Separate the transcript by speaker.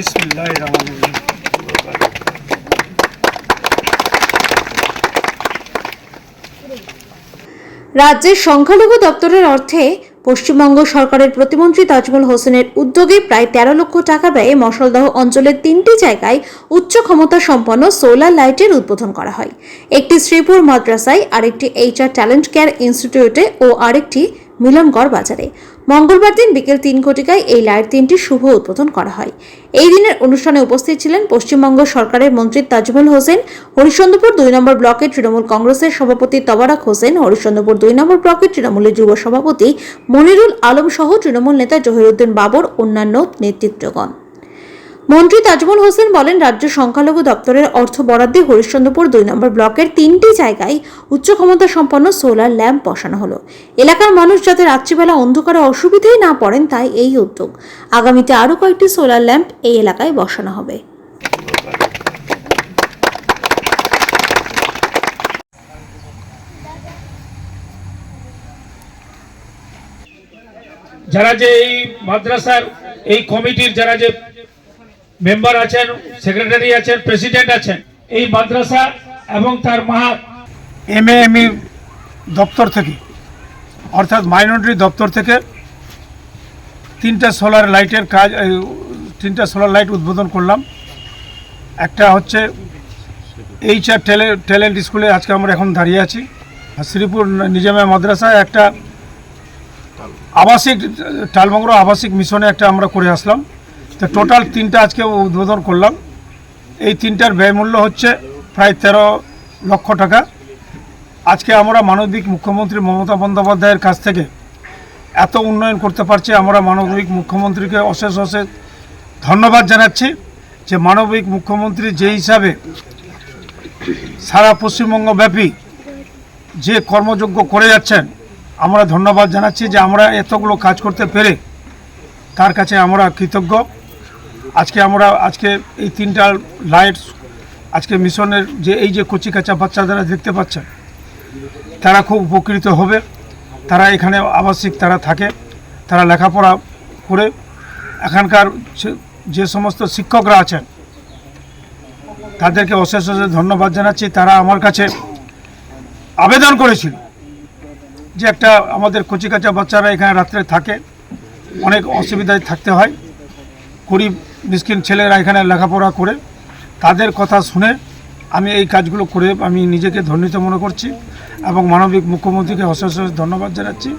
Speaker 1: বিসমিল্লাহ
Speaker 2: রাজ্যের সংখ্যালঘু দপ্তরের অর্থে পশ্চিমবঙ্গ সরকারের প্রতিমন্ত্রী তাজমল হোসেনের উদ্যোগে প্রায় তেরো লক্ষ টাকা ব্যয়ে মশলদহ অঞ্চলের তিনটি জায়গায় উচ্চ ক্ষমতা সম্পন্ন সোলার লাইটের উদ্বোধন করা হয়। একটি শ্রীপুর মাদ্রাসায় আরেকটি এইচআর ট্যালেন্ট কেয়ার ইনস্টিটিউটে ও আরেকটি মিলনগড় বাজারে। মঙ্গলবার দিন বিকেল তিন ঘটিকায় এই লাইট তিনটি শুভ উদ্বোধন করা হয়। এই দিনের অনুষ্ঠানে উপস্থিত ছিলেন পশ্চিমবঙ্গ সরকারের মন্ত্রী তাজমল হোসেন, হরিশ্চন্দ্রপুর দুই নম্বর ব্লকের তৃণমূল কংগ্রেসের সভাপতি তবারক হোসেন, হরিশ্চন্দ্রপুর দুই নম্বর ব্লকের তৃণমূলের যুব সভাপতি মনিরুল আলম সহ তৃণমূল নেতা জহিরুদ্দিন বাবর, অন্যান্য নেতৃত্বগণ। মন্ত্রী তাজমল হোসেন বলেন, রাজ্য সংখ্যালঘু দপ্তরের অর্থ বরাদ্দে হরিশ্চন্দ্রপুর দুই নম্বর ব্লকের তিনটি জায়গায় উচ্চ ক্ষমতা সম্পন্ন সোলার ল্যাম্প বসানো হলো। এলাকার মানুষ যাতে রাত্রিবেলা অন্ধকারে অসুবিধায় না পড়েন, তাই এই উদ্যোগ। আগামীতে আরও কয়েকটি সোলার ল্যাম্প এই এলাকায় বসানো হবে।
Speaker 3: যারা যে এই মাদ্রাসার, এই কমিটির যারা যে মেম্বার আছেন, সেক্রেটারি আছেন, প্রেসিডেন্ট আছেন, এই মাদ্রাসা এবং তার মাহাত
Speaker 1: এম এমই দপ্তর থেকে, অর্থাৎ মাইনরিটি দপ্তর থেকে তিনটা সোলার লাইটের কাজ তিনটা সোলার লাইট উদ্বোধন করলাম। একটা হচ্ছে এইচ আর ট্যালেন্ট স্কুলে আজকে আমরা এখন দাঁড়িয়ে আছি, শ্রীপুর নিজামে মাদ্রাসায় একটা আবাসিক টালমগ্র আবাসিক মিশনে একটা আমরা করে আসলাম। তো টোটাল তিনটা আজকে উদ্বোধন করলাম। এই তিনটার ব্যয়মূল্য হচ্ছে প্রায় তেরো লক্ষ টাকা। আজকে আমরা মানবিক মুখ্যমন্ত্রী মমতা বন্দ্যোপাধ্যায়ের কাছ থেকে এত উন্নয়ন করতে পারছি, আমরা মানবিক মুখ্যমন্ত্রীকে অশেষ অশেষ ধন্যবাদ জানাচ্ছি যে মানবিক মুখ্যমন্ত্রী যে হিসাবে সারা পশ্চিমবঙ্গব্যাপী যে কর্মযোগ্য করে যাচ্ছেন, আমরা ধন্যবাদ জানাচ্ছি যে আমরা এতগুলো কাজ করতে পেরে তার কাছে আমরা কৃতজ্ঞ। আজকে আমরা, আজকে এই তিনটা লাইট আজকে মিশনের যে, এই যে কচি কাঁচা বাচ্চাদের দেখতে পাচ্ছেন, তারা খুব উপকৃত হবে। তারা এখানে আবাসিক তারা থাকে, তারা লেখাপড়া করে। এখানকার যে- সমস্ত শিক্ষকরা আছেন, তাদেরকে অশেষ অশেষ ধন্যবাদ জানাচ্ছি। তারা আমার কাছে আবেদন করেছিল যে একটা আমাদের কচি কাঁচা বাচ্চারা এখানে রাত্রে থাকে, অনেক অসুবিধায় থাকতে হয়। গরিব মিসকিন ছেলেরা এখানে লেখাপড়া করে, তাদের কথা শুনে আমি এই কাজগুলো করে আমি নিজেকে ধন্যিত মনে করছি এবং মানবিক মুখ্যমন্ত্রীকে অশেষ ধন্যবাদ জানাচ্ছি।